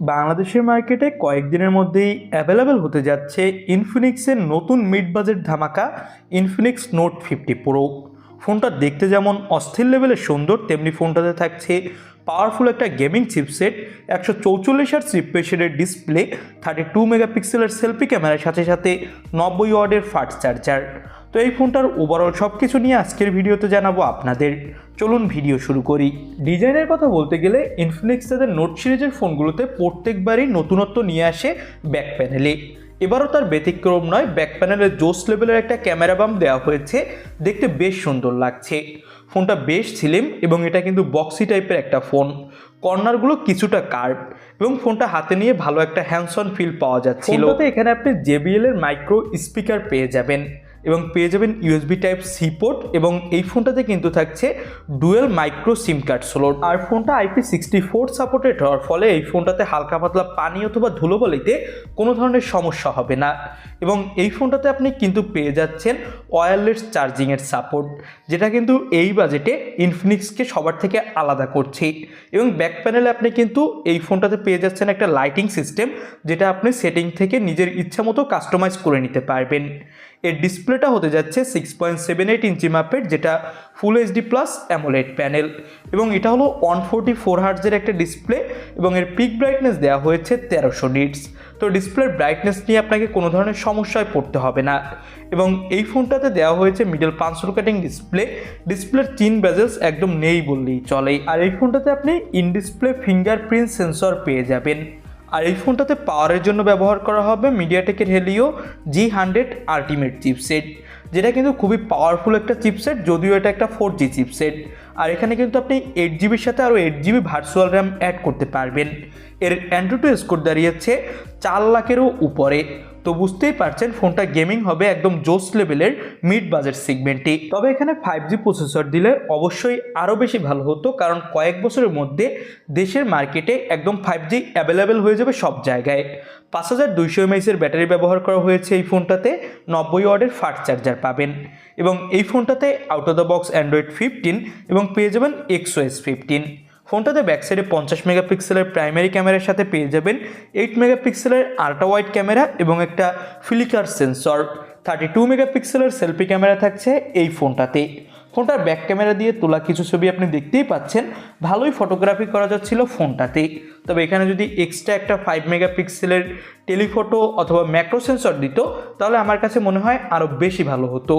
বাংলাদেশের মার্কেটে কয়েকদিনের মধ্যেই অ্যাভেলেবেল হতে যাচ্ছে ইনফিনিক্সের নতুন মিড বাজেট ধামাকা ইনফিনিক্স নোট ফিফটি প্রো ফোনটা দেখতে যেমন অস্থির লেভেলের সুন্দর, তেমনি ফোনটাতে থাকছে পাওয়ারফুল একটা গেমিং চিপসেট একশো চৌচল্লিশ আর রিফ্রেশের ডিসপ্লে থার্টি টু মেগাপিক্সেলের সেলফি ক্যামেরার সাথে সাথে নব্বই ওয়ার্ডের ফাস্ট চার্জার তো এই ফোনটার ওভারঅল সব কিছু নিয়ে আজকের ভিডিওতে জানাব আপনাদের। চলুন ভিডিও শুরু করি। ডিজাইনের কথা বলতে গেলে ইনফিনিক্স তাদের নোট সিরিজের ফোনগুলোতে প্রত্যেকবারই নতুনত্ব নিয়ে আসে ব্যাক প্যানেলে এবারও তার ব্যতিক্রম নয় ব্যাক প্যানেলে জোস লেভেলের একটা ক্যামেরা বাম দেওয়া হয়েছে। দেখতে বেশ সুন্দর লাগছে। ফোনটা বেশ ছিলিম এবং এটা কিন্তু বক্সি টাইপের একটা ফোন। কর্নারগুলো কিছুটা কার্ভ এবং ফোনটা হাতে নিয়ে ভালো একটা হ্যান্ডসন ফিল পাওয়া যাচ্ছিল। এখানে আপনি জেবিএল এর মাইক্রো স্পিকার পেয়ে যাবেন। এবং পেয়ে যাবেন ইউএসবি টাইপ সি পোর্ট এবং এই ফোনটাতে কিন্তু থাকছে dual micro SIM card slot আর ফোনটা আইপি সিক্সটি ফোর সাপোর্টেড হওয়ার ফলে এই ফোনটাতে হালকা পাতলা পানি অথবা ধুলোবালিতে কোনো ধরনের সমস্যা হবে না। এবং এই ফোনটাতে আপনি কিন্তু পেয়ে যাচ্ছেন ওয়্যারলেস চার্জিংয়ের সাপোর্ট যেটা কিন্তু এই বাজেটে ইনফিনিক্সকে সবার থেকে আলাদা করছে। এবং ব্যাক প্যানেলে আপনি কিন্তু এই ফোনটাতে পেয়ে যাচ্ছেন একটা লাইটিং সিস্টেম যেটা আপনি সেটিং থেকে নিজের ইচ্ছা মতো কাস্টমাইজ করে নিতে পারবেন। এর ডিসপ্লেটা হতে যাচ্ছে six point seven eight inch মাপের, যেটা full HD plus AMOLED panel এবং এটা হলো ওয়ান ফোরটি ফোর হার্টজের একটা ডিসপ্লে এবং এর পিক ব্রাইটনেস দেওয়া হয়েছে তেরোশো নিটস তো ডিসপ্লের ব্রাইটনেস নিয়ে আপনাকে কোনো ধরনের সমস্যায় পড়তে হবে না। এবং এই ফোনটাতে দেওয়া হয়েছে মিডল পাঁচশো কাটিং ডিসপ্লে ডিসপ্লের চিন বেজেলস একদম নেই বললেই চলে। আর এই ফোনটাতে আপনি ইন ডিসপ্লে ফিঙ্গারপ্রিন্ট সেন্সর পেয়ে যাবেন। আর এই ফোনটাতে পাওয়ারের জন্য ব্যবহার করা হবে মিডিয়াটেকের Helio G hundred ultimate chipset যেটা কিন্তু খুবই পাওয়ারফুল একটা চিপসেট যদিও এটা একটা ফোর জি চিপসেট আর এখানে কিন্তু আপনি এইট জিবির সাথে আরও eight GB virtual RAM add করতে পারবেন। এর অ্যান্ড্রয়েড স্কোর দাঁড়িয়েছে চার লাখেরও উপরে। তো বুঝতেই পারছেন ফোনটা গেমিং হবে একদম জোস লেভেলের মিড বাজেট সেগমেন্টে তবে এখানে ফাইভ জি প্রসেসর দিলে অবশ্যই আরও বেশি ভালো হতো, কারণ কয়েক বছরের মধ্যে দেশের মার্কেটে একদম ফাইভ জি অ্যাভেলেবেল হয়ে যাবে সব জায়গায়। পাঁচ হাজার দুইশো এমএইচের ব্যাটারি ব্যবহার করা হয়েছে এই ফোনটাতে। নব্বই ওয়ার্ডের ফাস্ট চার্জার পাবেন। এবং এই ফোনটাতে out of the box Android fifteen এবং পেয়ে যাবেন এক্সওএস ফিফটিন ফোনটাতে ব্যাক সাইডে পঞ্চাশ মেগাপিক্সেলের প্রাইমারি ক্যামেরার সাথে পেয়ে যাবেন এইট মেগাপিক্সেলের আল্ট্রা ওয়াইড ক্যামেরা এবং একটা ফিলিকার সেন্সর থার্টি টু মেগাপিক্সেলের সেলফি ক্যামেরা থাকছে এই ফোনটাতে। ফোনটার ব্যাক ক্যামেরা দিয়ে তোলা কিছু ছবি আপনি দেখতেই পাচ্ছেন। ভালোই ফটোগ্রাফি করা যাচ্ছিল ফোনটাতে তবে এখানে যদি এক্সট্রা একটা ফাইভ মেগাপিক্সেলের টেলিফটো অথবা ম্যাক্রো সেন্সর দিত, তাহলে আমার কাছে মনে হয় আরও বেশি ভালো হতো।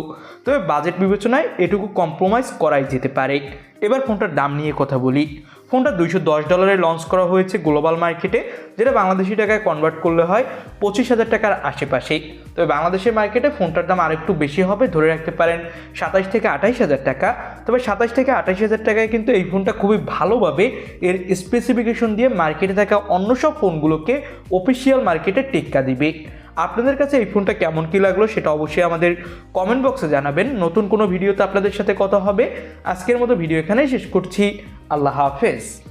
তবে বাজেট বিবেচনায় এটুকু কম্প্রোমাইজ করাই যেতে পারে। এবার ফোনটার দাম নিয়ে কথা বলি। ফোনটা দুইশো দশ ডলারে লঞ্চ করা হয়েছে গ্লোবাল মার্কেটে যেটা বাংলাদেশি টাকায় কনভার্ট করলে হয় পঁচিশ হাজার টাকার আশেপাশে তবে বাংলাদেশের মার্কেটে ফোনটার দাম আরেকটু বেশি হবে, ধরে রাখতে পারেন সাতাশ থেকে আঠাইশ হাজার টাকা। তবে সাতাশ থেকে আঠাইশ হাজার টাকায় কিন্তু এই ফোনটা খুবই ভালোভাবে এর স্পেসিফিকেশন দিয়ে মার্কেটে থাকা অন্য সব ফোনগুলোকে অফিসিয়াল মার্কেটে টেক্কা দিবে। আপনাদের কাছে এই ফোনটা কেমন কী লাগল সেটা অবশ্যই আমাদের কমেন্ট বক্সে জানাবেন। নতুন কোনো ভিডিওতে আপনাদের সাথে কথা হবে। আজকের মতো ভিডিও এখানেই শেষ করছি। আল্লাহ হাফেজ।